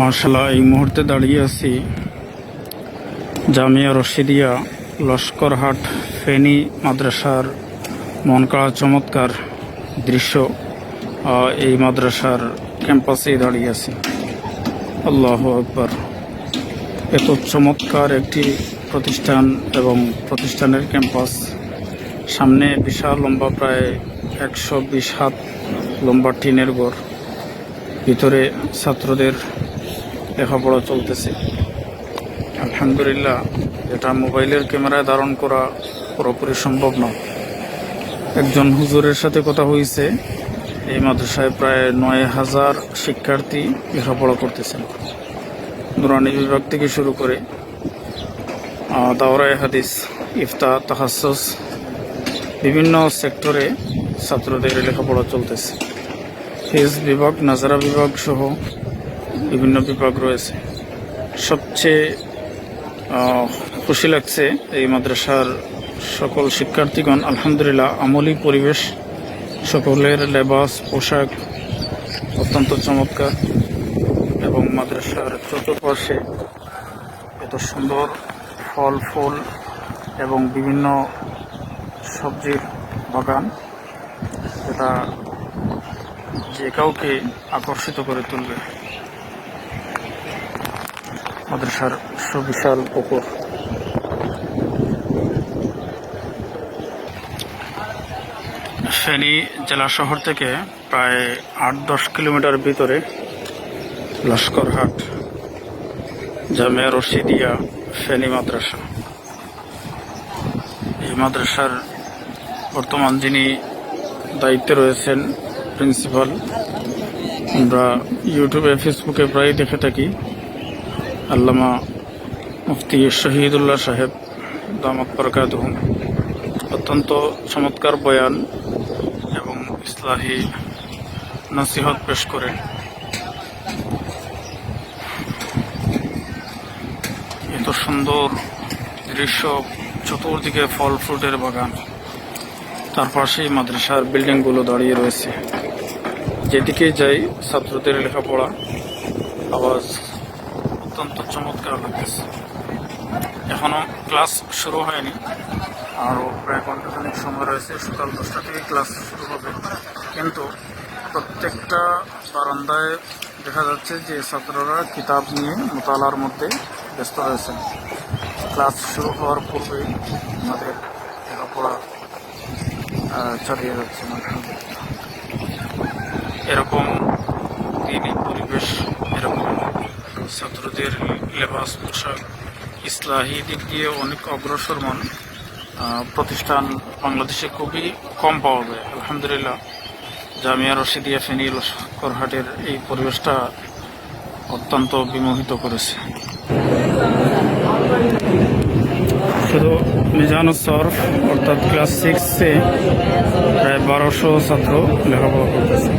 মার্শাল্লাহ, এই মুহূর্তে দাঁড়িয়ে আছি জামিয়া রশিদিয়া লস্করহাট ফেনী মাদ্রাসার মন করা চমৎকার দৃশ্য এই মাদ্রাসার ক্যাম্পাসেই দাঁড়িয়ে আছি। আল্লাহ আকবর। এত চমৎকার একটি প্রতিষ্ঠান এবং প্রতিষ্ঠানের ক্যাম্পাস। সামনে বিশাল লম্বা, প্রায় একশো বিশ হাত লম্বা টিনের গড়। ভিতরে ছাত্রদের লেখাপড়া চলতেছে। আলহামদুলিল্লাহ, এটা মোবাইলের ক্যামেরায় ধারণ করা পুরোপুরি সম্ভব নয় একজন হুজুরের সাথে কথা হয়েছে এই মাদ্রাসায় প্রায় নয় হাজার শিক্ষার্থী লেখাপড়া করতেছেন। নুরানি বিভাগ থেকে শুরু করে দাওরায় হাদিস, ইফতা তাহাসস বিভিন্ন সেক্টরে ছাত্রদের লেখাপড়া চলতেছে। ফিজ বিভাগ, নাজারা বিভাগ সহ বিভিন্ন বিভাগ রয়েছে। সবচেয়ে খুশি লাগছে এই মাদ্রাসার সকল শিক্ষার্থীগণ। আলহামদুলিল্লাহ, আমলি পরিবেশ, সকলের লেবাস, পোশাক অত্যন্ত চমৎকার এবং মাদ্রাসার চতুর্পাশে এত সুন্দর ফল, ফুল এবং বিভিন্ন সবজির বাগান। এটা যে কাউকে আকর্ষিত করে তুলবে। মাদ্রাসার সুবিশাল পুকুর। ফেনী জেলা শহর থেকে প্রায় আট দশ কিলোমিটার ভিতরে লস্করহাট জামিয়া রশিদিয়া ফেনী মাদ্রাসা। এই মাদ্রাসার বর্তমান যিনি দায়িত্বে রয়েছেন প্রিন্সিপাল, আমরা ইউটিউবে, ফেসবুকে প্রায় দেখে থাকি। আল্লামা মুফতি শহীদুল্লাহ সাহেব, দামত বরকাত অত্যন্ত চমৎকার বয়ান এবং ইসলাহি নসিহত পেশ করেন। এত সুন্দর দৃশ্য, চতুর্দিকে ফল ফ্রুটের বাগান। তার পাশেই মাদ্রাসার বিল্ডিংগুলো দাঁড়িয়ে রয়েছে। যেদিকে যাই ছাত্রদের লেখাপড়া, আওয়াজ অত্যন্ত চমৎকার লাগতেছে। এখনও ক্লাস শুরু হয়নি। আরও প্রায় ঘন্টাখানিক সময় রয়েছে। সকাল দশটা থেকে ক্লাস শুরু হবে। কিন্তু প্রত্যেকটা বারান্দায় দেখা যাচ্ছে যে ছাত্ররা কিতাব নিয়ে মোতালার মধ্যে ব্যস্ত রয়েছেন ক্লাস শুরু হওয়ার পূর্বেই আমাদের লেখাপড়া চালিয়ে যাচ্ছে। এরকম দিনই পরিবেশ এরকম ছাত্রদের লেবাস, পোশাক, ইসলাহি দিক দিয়ে অনেক অগ্রসর মান। প্রতিষ্ঠান বাংলাদেশে খুবই কম পাওয়া যায়। আলহামদুলিল্লাহ, জামিয়া রশিদিয়া ফেনী করহাটের এই পরিবেশটা অত্যন্ত বিমোহিত করেছে। শুধু মিজানুস সরফ, অর্থাৎ ক্লাস সিক্সে প্রায় বারোশো ছাত্র লেখাপড়া করতেছে।